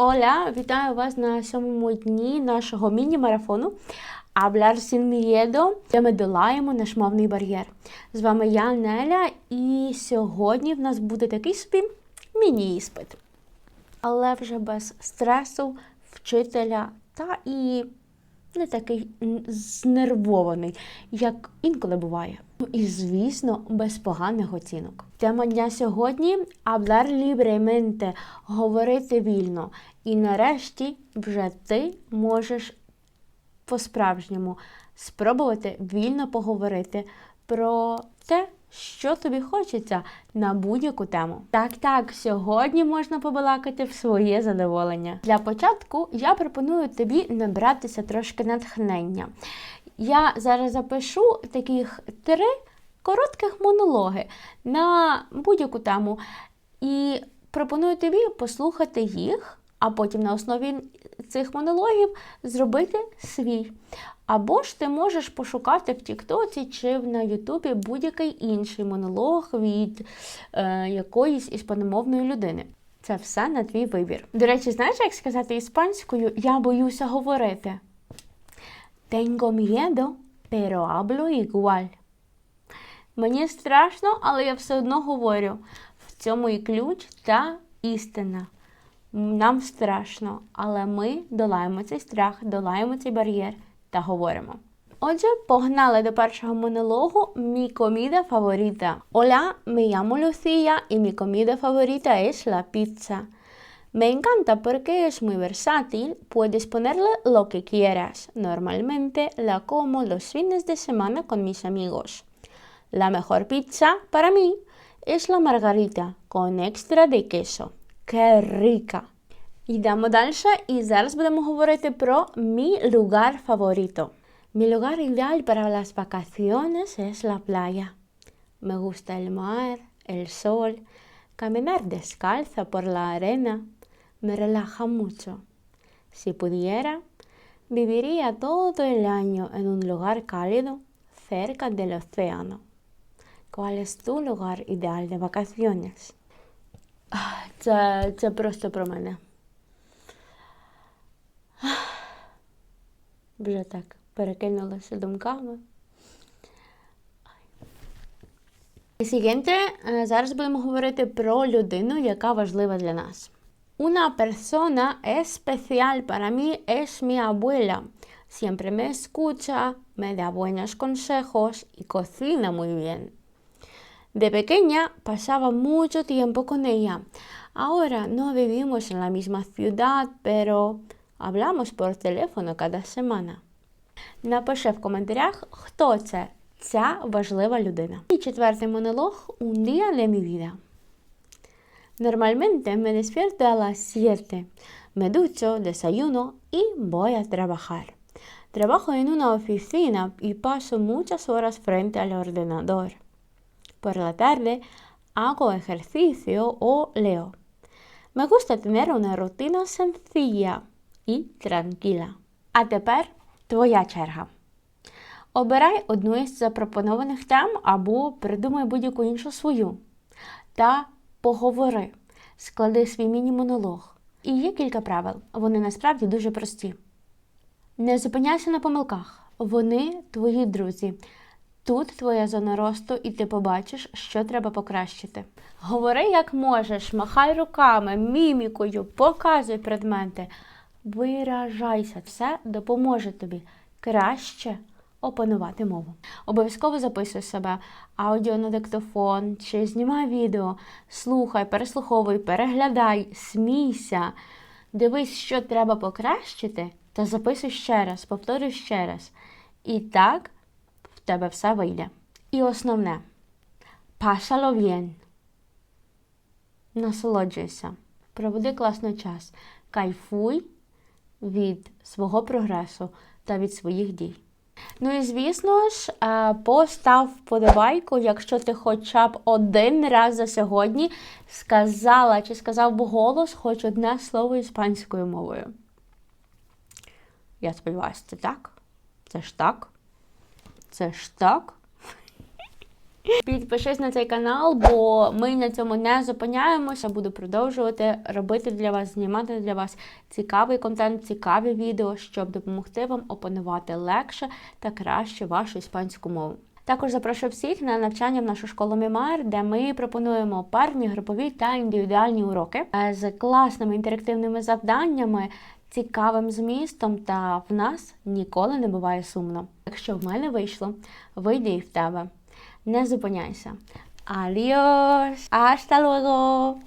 Оля, вітаю вас на сьомому дні нашого міні-марафону Hablar sin miedo, де ми долаємо наш мовний бар'єр. З вами я, Неля, і сьогодні в нас буде такий собі міні-іспит. Але вже без стресу, вчителя та і не такий знервований, як інколи буває. І, звісно, без поганих оцінок. Тема дня сьогодні hablar libremente, говорити вільно. І нарешті вже ти можеш по-справжньому спробувати вільно поговорити про те, що тобі хочеться на будь-яку тему. Так, так, сьогодні можна побалакати в своє задоволення. Для початку я пропоную тобі набратися трошки натхнення. Я зараз запишу таких три коротких монологи на будь-яку тему. І пропоную тобі послухати їх, а потім на основі цих монологів зробити свій. Або ж ти можеш пошукати в Тіктоці чи на Ютубі будь-який інший монолог від е, якоїсь іспаномовної людини. Це все на твій вибір. До речі, знаєш, як сказати іспанською я боюся говорити. Tengo miedo, pero hablo igual. Мені страшно, але я все одно говорю. В цьому і ключ та істина. Нам страшно, але ми долаємо цей страх, долаємо цей бар'єр та говоримо. Отже, погнали до першого монологу Mi comida favorita. Hola, me llamo Lucía y mi comida favorita es la pizza. Me encanta porque es muy versátil, puedes ponerle lo que quieras. Normalmente la como los fines de semana con mis amigos. La mejor pizza para mí es la margarita con extra de queso. ¡Qué rica! Йдемо далі, і зараз будемо говорити про mi lugar favorito. Mi lugar ideal para las vacaciones es la playa. Me gusta el mar, el sol, caminar descalza por la arena. Me relaja mucho. Si pudiera, viviría todo el año en un lugar cálido cerca del océano. ¿Cuál es tu lugar ideal de vacaciones? Ah, Це, це просто про мене. Вже так перекинулася думками. І Сігенте, е, зараз будемо говорити про людину, яка важлива для нас. Una persona especial para mí es mi abuela. Siempre me escucha, me da buenos consejos y cocina muy bien. De pequeña pasaba mucho tiempo con ella. Ahora no vivimos en la misma ciudad, pero hablamos por teléfono cada semana. Напиши в коментарях, хто це ця важлива людина. І четвертий монолог Un día de mi vida. Normalmente me despierto a las 7. Me ducho, desayuno y voy a trabajar. Trabajo en una oficina y paso muchas horas frente al ordenador. Por la tarde hago ejercicio o leo. Me gusta tener una rutina sencilla Y tranquila. А тепер твоя черга. Обирай одну із запропонованих тем або придумай будь-яку іншу свою. Та поговори, склади свій міні-монолог. І є кілька правил. Вони насправді дуже прості. Не зупиняйся на помилках. Вони твої друзі. Тут твоя зона росту, і ти побачиш, що треба покращити. Говори як можеш, махай руками, мімікою, показуй предмети. Виражайся, все допоможе тобі краще опанувати мову. Обов'язково записуй себе аудіо на диктофон чи знімай відео, слухай, переслуховуй, переглядай, смійся, дивись, що треба покращити, та записуй ще раз, повторюй ще раз. І так в тебе все вийде. І основне пасало. Насолоджуйся, проведи класний час, кайфуй від свого прогресу та від своїх дій. Ну і звісно ж, е, постав вподобайку, якщо ти хоча б один раз за сьогодні сказала чи сказав би голос хоч одне слово іспанською мовою. Я сподіваюся, це так. Це ж так. Це ж так. Підпишись на цей канал, бо ми на цьому не зупиняємося. Буду продовжувати робити для вас, знімати для вас цікавий контент, цікаві відео, щоб допомогти вам опанувати легше та краще вашу іспанську мову. Також запрошую всіх на навчання в нашу школу Мімар, де ми пропонуємо парні, групові та індивідуальні уроки е, з класними інтерактивними завданнями, цікавим змістом. Та в нас ніколи не буває сумно. Якщо в мене вийшло, вийде і в тебе. Не зупиняйся. Adiós. Hasta luego.